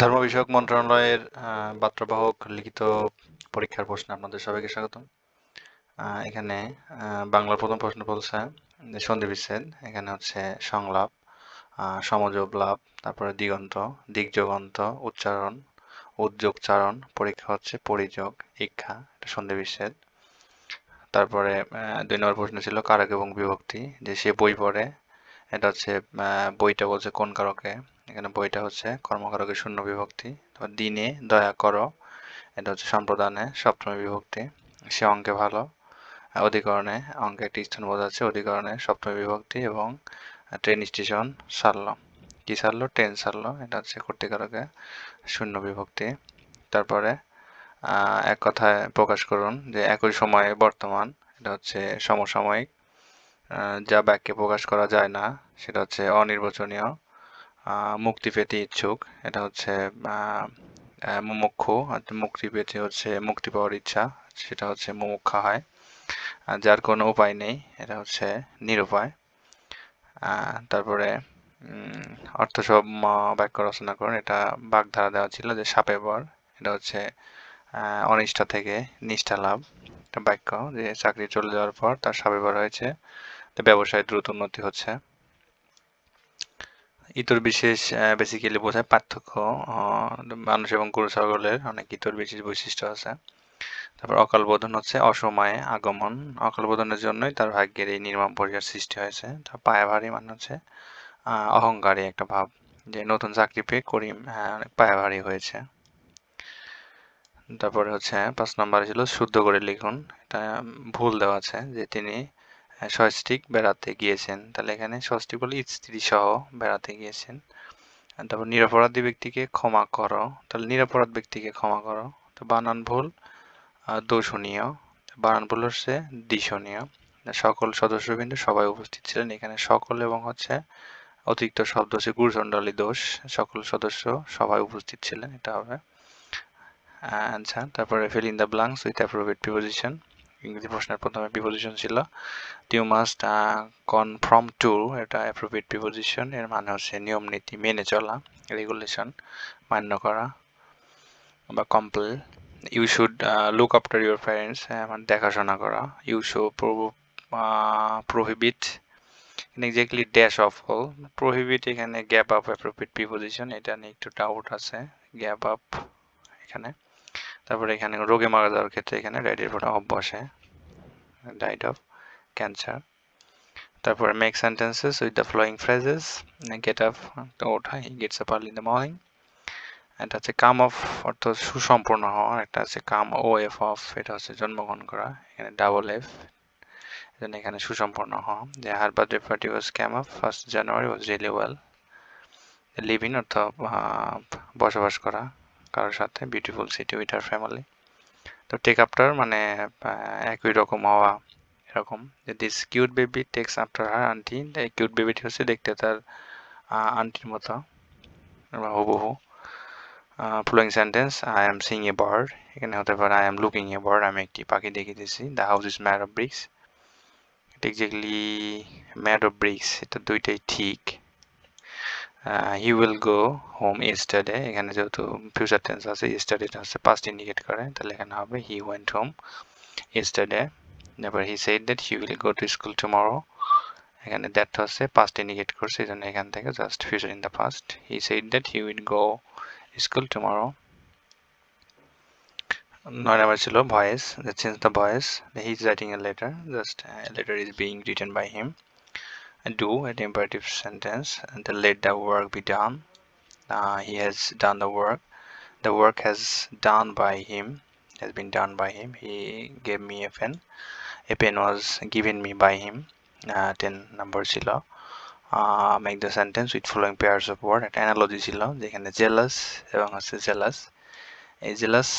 ধর্ম বিষয়ক মন্ত্রণালয়ের বার্তাবাহক লিখিত পরীক্ষার প্রশ্ন আপনাদের সবাইকে স্বাগতম। এখানে বাংলার প্রথম প্রশ্ন বলছে, সন্ধি বিচ্ছেদ, এখানে হচ্ছে সংলাপ সমযোগ লাভ, তারপরে দিগন্ত দিগযোগন্ত উচ্চারণ, উদ্যোগচারণ, পরীক্ষা হচ্ছে পরিযোগ, ইক্ষা, এটা সন্ধি বিচ্ছেদ। তারপরে দুই নম্বর প্রশ্ন ছিল কারক এবং বিভক্তি, যে সে বই পড়ে, এটা হচ্ছে বইটা বলছে কোন কারকে? এখানে বইটা হচ্ছে কর্মকারকের শূন্য বিভক্তি। দিনে দয়া করো, এটা হচ্ছে সম্প্রদানে সপ্তমী বিভক্তি। সে অঙ্কে ভালো, অধিকরণে অঙ্কে একটি স্থান বোঝাচ্ছে অধিকরণে সপ্তমী বিভক্তি এবং ট্রেন স্টেশন সারল। কি সারলো? ট্রেন সারল, এটা হচ্ছে কর্তিকারকে শূন্য বিভক্তি। তারপরে এক কথায় প্রকাশ করুন যে একই সময়ে বর্তমান, এটা হচ্ছে সমসাময়িক যা বাক্যে প্রকাশ করা যায় না, সেটা হচ্ছে অনির্বাচনীয়। মুক্তি পেতে ইচ্ছুক। এটা হচ্ছে মুমুক্ষু। মুক্তি পেতে হচ্ছে মুক্তি পাওয়ার ইচ্ছা সেটা হচ্ছে মুমুক্ষা হয়। যার কোনো উপায় নেই এটা হচ্ছে নিরুপায়। তারপরে উম, অর্থ সব বাক্য রচনা করুন এটা বাগধারা দেওয়া ছিল যে সাপে বর। এটা হচ্ছে অনিষ্ঠা থেকে নিষ্ঠা লাভ। বাক্য যে চাকরি চলে যাওয়ার পর তার সাপে বর হয়েছে। ব্যবসায় দ্রুত উন্নতি হচ্ছে। ইতর বিশেষ বেসিক্যালি বোঝায় পার্থক্য মানুষ এবং গরু ছাগলের অনেক ইতর বিশেষ বৈশিষ্ট্য আছে। তারপর অকাল বোধন হচ্ছে অসময়ে আগমন। অকাল বোধনের জন্যই তার ভাগ্যের এই নির্মম পরিহার সৃষ্টি হয়েছে। তার পায়াভারী মানে হচ্ছে অহংকারী একটা ভাব, যে নতুন চাকরি পেয়ে করিম অনেক পায়াভারী হয়েছে। তারপরে হচ্ছে, পাঁচ নম্বরে ছিল শুদ্ধ করে লিখুন। এটা ভুল দেওয়া আছে, যে তিনি সস্ত্রীক বেড়াতে গিয়েছেন। তাহলে এখানে সস্ত্রীক বলে স্ত্রী সহ বেড়াতে গিয়েছেন। তারপর নিরপরাধী ব্যক্তিকে ক্ষমা করো। তাহলে নিরপরাধ ব্যক্তিকে ক্ষমা করো। তো বানান ভুল দোষণীয়। বানান ভুল হচ্ছে দীষণীয়। সকল সদস্য কিন্তু সবাই উপস্থিত ছিলেন। এখানে সকল এবং হচ্ছে অতিরিক্ত শব্দ হচ্ছে গুরুচণ্ডালী দোষ। সকল সদস্য সবাই উপস্থিত ছিলেন, এটা হবে। আচ্ছা তারপরে fill in the blanks with appropriate preposition ইংরেজি প্রশ্নের প্রথমে প্রিপোজিশন ছিল ইউ মাস্ট কনফার্ম টু এটা অ্যাপ্রোপ্রিয়েট প্রিপোজিশন এর মানে হচ্ছে নিয়ম, নীতি, মেনে চলা রেগুলেশন মান্য করা বা compel you should look after your parents মানে দেখাশোনা করা। You show prohibit exactly dash of হল প্রোহিবিট এখানে গ্যাপ আপ অ্যাপ্রোপ্রিয়েট প্রিপোজিশন এটা নিয়ে একটু ডাউট আছে। গ্যাপ আপ এখানে। তারপরে এখানে রোগে মারা যাওয়ার ক্ষেত্রে এখানে রাইডের পরে অফ বসে ডাইড অফ ক্যান্সার। তারপরে make sentences with the following phrases get up তো ওঠা he gets up early in the morning এটা হচ্ছে কাম অফ অর্থ সুসম্পূর্ণ হওয়া একটা হচ্ছে কাম ও এফ অফ এটা হচ্ছে জন্মগ্রহণ করা, এখানে ডাবল এফ জন্য এখানে সুসম্পূর্ণ হওয়া। যে her birthday party was came off first January was really well live in অর্থ বসবাস করা। কারোর সাথে beautiful city with her family তো টেক আফটার মানে একই রকম হওয়া এরকম। যে this cute baby takes after her aunty cute বেবিটি হচ্ছে দেখতে তার আন্টির মতো বা হুবহু। Following sentence I am sing a bird এখানে হতে পারে I am looking a bird আমি একটি পাখি দেখিতেছি। The house is made of bricks exactly made of bricks এটা দুইটাই ঠিক। হি উইল গো হোম ইস্টারডে এখানে যেহেতু ফিউচার টেন্স আছে ইস্টারডেটা হচ্ছে পাস্ট ইন্ডিকেট করে, তাহলে এখানে হবে হি ওয়েন্ট হোম ইস্টারডে তারপর he said that he will go to school tomorrow এখানে দ্যাট হচ্ছে পাস্ট ইন্ডিকেট করছে, এই জন্য এখান থেকে just future in the past he said that he will go school tomorrow নয় নাম্বার ছিল voice that change the voice he is writing a letter just letter is being written by him do an imperative sentence and then let the work be done uh, he has done the work the work has done by him has been done by him he gave me a pen a pen was given me by him uh, 10 number ছিল uh, make the sentence with following pairs of word একটা analogy ছিল যেখানে jealous এবং হচ্ছে jealous এই jealous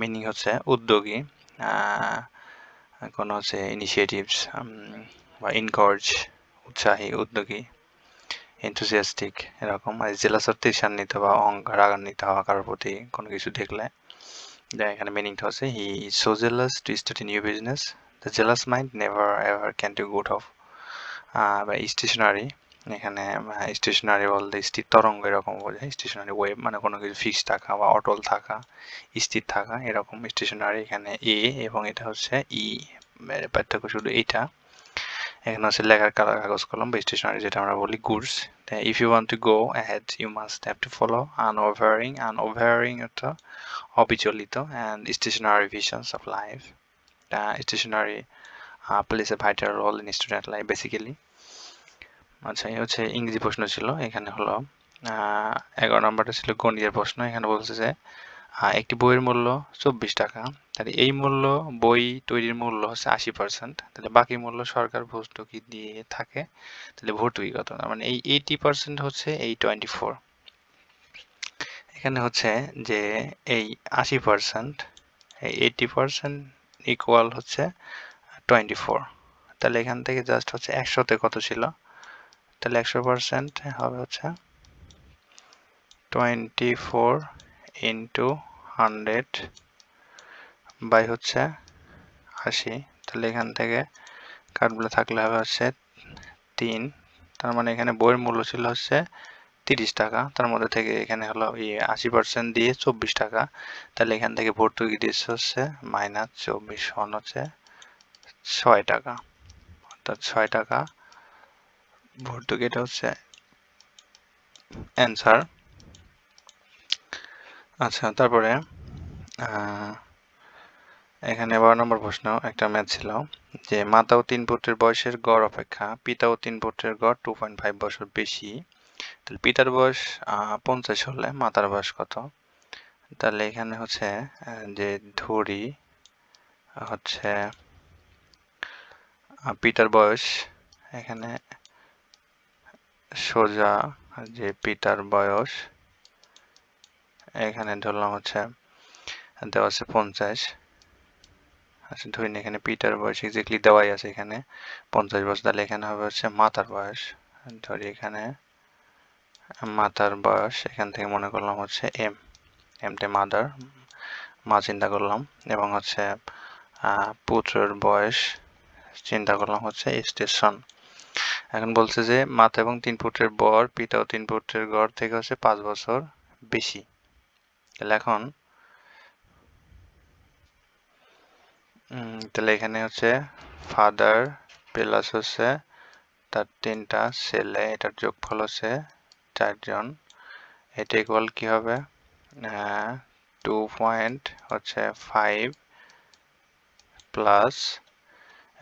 meaning হচ্ছে উদ্যোগী আহ, কোনো হচ্ছে ইনিশিয়েটিভস বা ইনকার্জ উৎসাহী, উদ্যোগী এনথুসিয়াস্টিক এরকম। আর জেলাস অর্থে ঈর্ষান্বিত বা অহং- রাগান্বিত হওয়া কারোর প্রতি কোনো কিছু দেখলে এখানে মিনিংটা হচ্ছে he is so jealous to start new business the jealous mind never ever can to good of বা স্টেশনারি এখানে স্টেশনারি বলতে স্থির তরঙ্গ এরকম বোঝায়। স্টেশনারি ওয়েব মানে কোনো কিছু ফিক্স থাকা বা অটল থাকা, স্থির থাকা, এরকম স্টেশনারি এখানে এ এবং এটা হচ্ছে ই পার্থক্য শুধু এইটা এখানে হচ্ছে লেখার কাগজ কলম বা স্টেশনারি যেটা আমরা বলি goods if you want to go ahead you must have to follow unwavering unwavering অর্থ অবিচলিত and stationary visions of life stationary plays a vital role in student life basically আচ্ছা এই হচ্ছে ইংরেজি প্রশ্ন ছিল। এখানে হলো এগারো নম্বরটা ছিল গণিতের প্রশ্ন। এখানে বলছে যে একটি বইয়ের মূল্য চব্বিশ টাকা। তাহলে এই মূল্য বই তৈরির মূল্য হচ্ছে আশি পার্সেন্ট তাহলে বাকি মূল্য সরকার ভর্তুকি দিয়ে থাকে। তাহলে ভর্তুকি কত? মানে এই এইটি পার্সেন্ট হচ্ছে এই টোয়েন্টি ফোর এখানে হচ্ছে যে এই আশি পার্সেন্ট এই এইটি পার্সেন্ট ইকুয়াল হচ্ছে টোয়েন্টি ফোর তাহলে এখান থেকে জাস্ট হচ্ছে একশোতে কত ছিল? তাহলে একশো পার্সেন্ট হবে হচ্ছে twenty four into hundred by হচ্ছে আশি। তাহলে এখান থেকে কাঠগুলো থাকলে হবে হচ্ছে তিন। তার মানে এখানে বইয়ের মূল্য ছিল হচ্ছে তিরিশ টাকা। তার মধ্যে থেকে এখানে হলো ইয়ে আশি পার্সেন্ট দিয়ে চব্বিশ টাকা। তাহলে এখান থেকে ভর্তুকি দিচ্ছে হচ্ছে মাইনাস চব্বিশ সমান হচ্ছে ছয় টাকা। অর্থাৎ ছয় টাকা ভর্তুকি হচ্ছে অ্যান্সার আচ্ছা তারপরে এখানে বারো নম্বর প্রশ্ন, একটা ম্যাথ ছিল যে মাতা ও তিন পুত্রের বয়সের গড় অপেক্ষা পিতা ও তিন পুত্রের গড় টু পয়েন্ট ফাইভ বছর বেশি। তাহলে পিতার বয়স পঞ্চাশ হলে মাতার বয়স কত? তাহলে এখানে হচ্ছে যে ধরি, হচ্ছে পিতার বয়স, এখানে সোজা, যে পিতার বয়স এখানে ধরলাম হচ্ছে, দেওয়া আছে পঞ্চাশ। আচ্ছা ধরি এখানে পিটার বয়স এক্স্যাক্টলি দেওয়াই আছে এখানে। পঞ্চাশ বছর, তাহলে এখানে হবে হচ্ছে মাতার বয়স। ধরি এখানে, মাতার বয়স, এখান থেকে মনে করলাম হচ্ছে এম এমটে মাদার মা চিন্তা করলাম। এবং হচ্ছে পুত্রের বয়স চিন্তা করলাম হচ্ছে স্টেশন এখন বলছে যে, মাতা এবং তিন পুত্রের বর, পিতা ও তিন পুত্রের গড় থেকে হচ্ছে পাঁচ বছর বেশি। তাহলে এখন তাহলে এখানে হচ্ছে ফাদার প্লাস হচ্ছে তার তিনটা ছেলে, এটার যোগফল হচ্ছে চারজন। এটা ইকুয়াল কি হবে? টু পয়েন্ট হচ্ছে ফাইভ প্লাস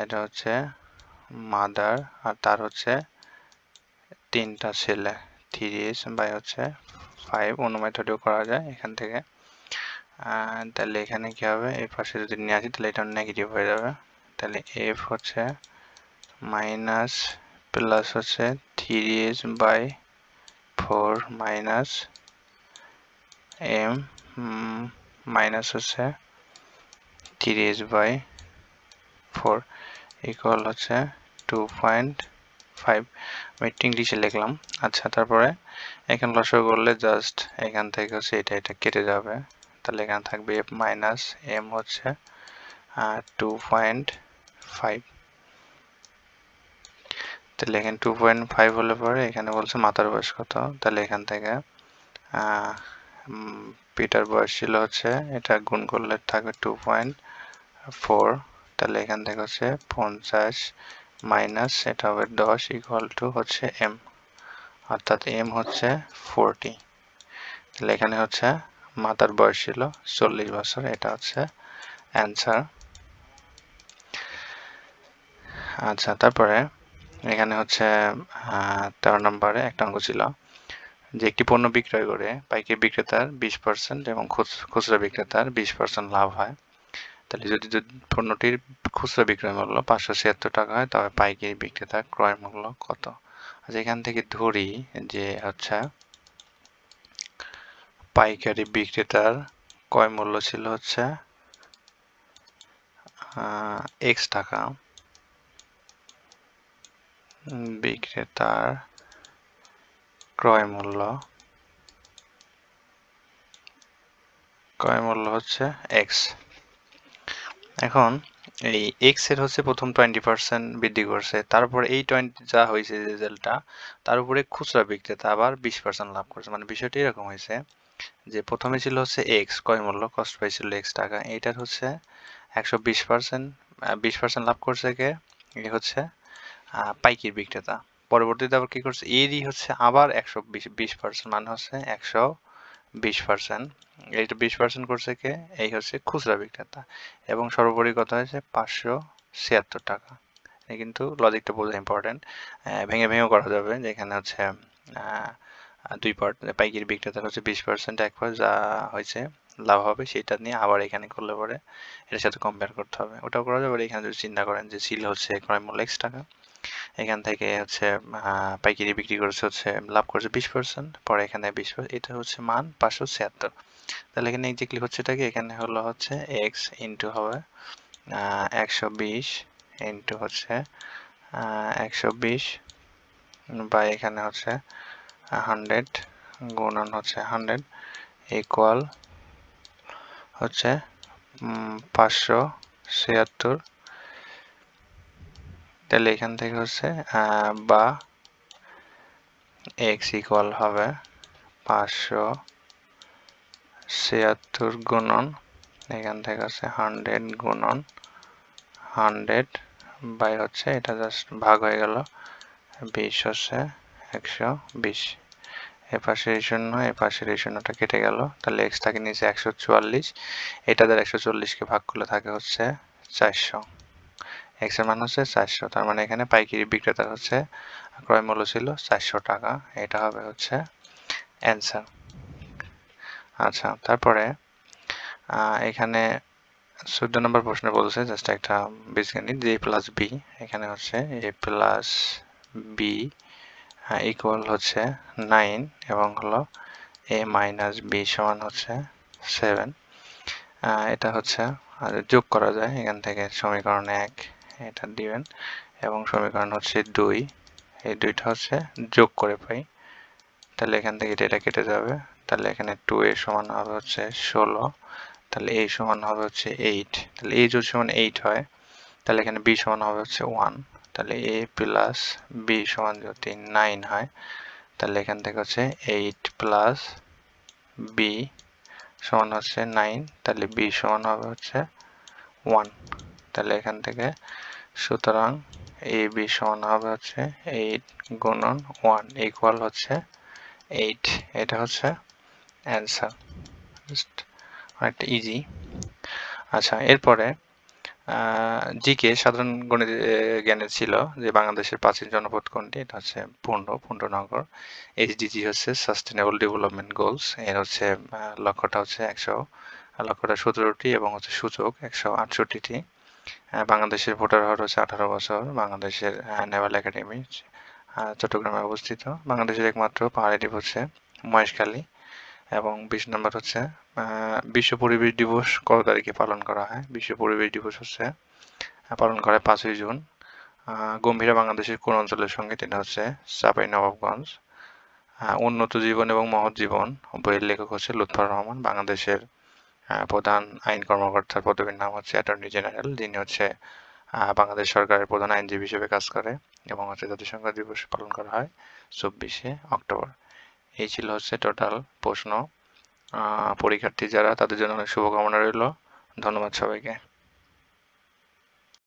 এটা হচ্ছে মাদার আর তার হচ্ছে তিনটা ছেলে থ্রি বাই হচ্ছে ফাইভ অন্য মেথডেও করা যায় এখান থেকে। তাহলে এখানে কি হবে? এই পাশে যদি নিয়ে আসি, তাহলে এটা নেগেটিভ হয়ে যাবে। তাহলে এফ হচ্ছে মাইনাস প্লাস হচ্ছে three S by four minus M minus হচ্ছে three S by four equal হচ্ছে টু পয়েন্ট ফাইভ আমি ইংলিশে লিখলাম। আচ্ছা তারপরে এখানে লসও করলে জাস্ট এখান থেকে হচ্ছে এটা এটা কেটে যাবে। তাহলে এখানে থাকবে এফ মাইনাস এম হচ্ছে টু পয়েন্ট ফাইভ তাহলে এখানে টু পয়েন্ট ফাইভ হলে পরে এখানে বলছে মাথার বয়স কত? তাহলে এখান থেকে পিটার বয়স ছিল হচ্ছে, এটা গুণ করলে থাকবে টু পয়েন্ট ফোর তাহলে এখান থেকে হচ্ছে পঞ্চাশ মাইনাস এটা হবে দশ ইকুয়াল টু হচ্ছে এম অর্থাৎ এম হচ্ছে ফোরটি তাহলে এখানে হচ্ছে মাতার বয়স ছিল চল্লিশ বছর, এটা হচ্ছে অ্যান্সার আচ্ছা তারপরে এখানে হচ্ছে তেরো নম্বরে একটা অঙ্ক ছিল যে একটি পণ্য বিক্রয় করে পাইকারি বিক্রেতার বিশ পার্সেন্ট এবং খুচরা বিক্রেতার বিশ পার্সেন্ট লাভ হয়। তাহলে যদি পণ্যটির খুচরা বিক্রয় মূল্য পাঁচশো ছিয়াত্তর টাকা হয়, তবে পাইকারি বিক্রেতার ক্রয় মূল্য কত? আচ্ছা এখান থেকে ধরি যে হচ্ছে পাইকারি বিক্রেতার ক্রয় মূল্য ছিল হচ্ছে এক্স টাকা। বিক্রেতার ক্রয় মূল্য ক্রয় মূল্য হচ্ছে এক্স এখন এই এক্সের হচ্ছে প্রথম টোয়েন্টি পার্সেন্ট বৃদ্ধি করছে। তারপর এই টোয়েন্টি যা হয়েছে রেজাল্টটা তার উপরে খুচরা বিক্রেতা আবার বিশ পার্সেন্ট লাভ করছে। মানে বিষয়টা এরকম হয়েছে যে প্রথমে ছিল হচ্ছে এক্স কয় মূল্য কস্ট পাইছিল এক্স টাকা। এইটার হচ্ছে একশো বিশ পার্সেন্ট বিশ পার্সেন্ট লাভ করছে কে? এই হচ্ছে পাইকির বিক্রেতা। পরবর্তীতে আবার কি করছে? এরই হচ্ছে আবার একশো বিশ বিশ পার্সেন্ট মানে হচ্ছে একশো বিশ পার্সেন্ট এইটা বিশ পার্সেন্ট করছে কে? এই হচ্ছে খুচরা বিক্রেতা। এবং সর্বোপরি কথা হয়েছে পাঁচশো ছিয়াত্তর টাকা। কিন্তু লজিকটা বোঝা ইম্পর্টেন্ট ভেঙে ভেঙেও করা যাবে। যেখানে হচ্ছে দুই পার্ট পাইকারি বিক্রেতার হচ্ছে বিশ পার্সেন্ট এক পার্ট যা হয়েছে, লাভ হবে সেটা নিয়ে আবার এখানে করলে পরে এটার সাথে কম্পেয়ার করতে হবে। ওটাও করা যাবে। এখানে যদি চিন্তা করেন যে ছিল হচ্ছে ক্রয় মূল্য এক্স টাকা। এখান থেকে হচ্ছে পাইকারি বিক্রি করেছে হচ্ছে, লাভ করেছে বিশ পার্সেন্ট পরে এখানে বিশ এটা হচ্ছে মান পাঁচশো ছিয়াত্তর। তাহলে এখানে এক্সাক্টলি হচ্ছে কি? এখানে হলো হচ্ছে এক্স ইন্টু হবে একশো বিশ ইন্টু হচ্ছে একশো বিশ বা এখানে হচ্ছে হান্ড্রেড গুণন হচ্ছে হান্ড্রেড ইকুয়াল হচ্ছে পাঁচশো ছিয়াত্তর তাহলে এখান থেকে হচ্ছে বা এক্স ইকুয়াল হবে পাঁচশো ছিয়াত্তর গুণন, এখান থেকে হচ্ছে হান্ড্রেড গুণন, হান্ড্রেড বাই হচ্ছে, এটা জাস্ট ভাগ হয়ে গেল বিশ হচ্ছে একশো বিশ। এ পাশের এই শূন্য, এ পাশের এই শূন্যটা কেটে গেল, তাহলে এক্স থাকে নিচে একশো চুয়াল্লিশ, এটা একশো চল্লিশকে ভাগ করলে থাকে হচ্ছে চারশো। এক্সের মান হচ্ছে চারশো, তার মানে এখানে পাইকারি বিক্রেতার হচ্ছে, ক্রয় মূল্য ছিল চারশো টাকা, এটা হবে হচ্ছে অ্যান্সার আচ্ছা তারপরে এখানে চোদ্দ নম্বর প্রশ্ন বলছে জাস্ট একটা বীজগণিত যে প্লাস বি এখানে হচ্ছে এ প্লাস বি ইকুয়াল হচ্ছে নাইন এবং হলো এ মাইনাস বি সমান হচ্ছে সেভেন এটা হচ্ছে যোগ করা যায়, এখান থেকে সমীকরণ এক। এটা দিবেন। এবং সমীকরণ হচ্ছে দুই। এই দুইটা হচ্ছে যোগ করে পাই। তাহলে এখান থেকে এটা কেটে যাবে। তাহলে এখানে টু এ সমান হবে হচ্ছে ষোলো। তাহলে এ সমান হবে হচ্ছে এইট তাহলে এই যদি সমান এইট হয়, তাহলে এখানে বি সমান হবে হচ্ছে ওয়ান তাহলে এ প্লাস বি সমান যদি নাইন হয়, তাহলে এখান থেকে হচ্ছে এইট প্লাস বি সমান হচ্ছে নাইন তাহলে বি সমান হবে হচ্ছে ওয়ান তাহলে এখান থেকে সুতরাং এ বি সমান হবে হচ্ছে এইট গুণন ওয়ান ইকুয়াল হচ্ছে এইট। এটা হচ্ছে অ্যান্সার জাস্ট অনেকটা ইজি আচ্ছা এরপরে জিকে সাধারণ গণিত জ্ঞানের ছিল যে বাংলাদেশের প্রাচীন জনপদ কোনটি? এটা হচ্ছে পুণ্ড পুণ্ডনগর এইচডিজি হচ্ছে সাস্টেনেবল ডেভেলপমেন্ট গোলস এর হচ্ছে লক্ষ্যটা হচ্ছে একশো, লক্ষ্যটা সতেরোটি এবং হচ্ছে সূচক একশো আটষট্টিটি। বাংলাদেশের ভোটার হার হচ্ছে আঠারো বছর, বাংলাদেশের নেভাল একাডেমি চট্টগ্রামে অবস্থিত। বাংলাদেশের একমাত্র পাহাড়ি দ্বীপ হচ্ছে মহেশখালী এবং বিশ নম্বর হচ্ছে বিশ্ব পরিবেশ দিবস কত তারিখে পালন করা হয়? বিশ্ব পরিবেশ দিবস হচ্ছে পালন করা হয় পাঁচই জুন। গম্ভীরা বাংলাদেশের কোন অঞ্চলের সঙ্গে? এটা হচ্ছে চাপাই নবাবগঞ্জ। উন্নত জীবন এবং মহৎ জীবন বইয়ের লেখক হচ্ছে লুৎফর রহমান। বাংলাদেশের প্রধান আইন কর্মকর্তার পদবীর নাম হচ্ছে অ্যাটর্নি জেনারেল যিনি হচ্ছে বাংলাদেশ সরকারের প্রধান আইনজীবী হিসেবে কাজ করে এবং হচ্ছে জাতিসংঘ দিবস পালন করা হয় চব্বিশে অক্টোবর। এই ছিল হচ্ছে টোটাল প্রশ্ন। পরীক্ষার্থী যারা, তাদের জন্য অনেক শুভকামনা রইল। ধন্যবাদ সবাইকে।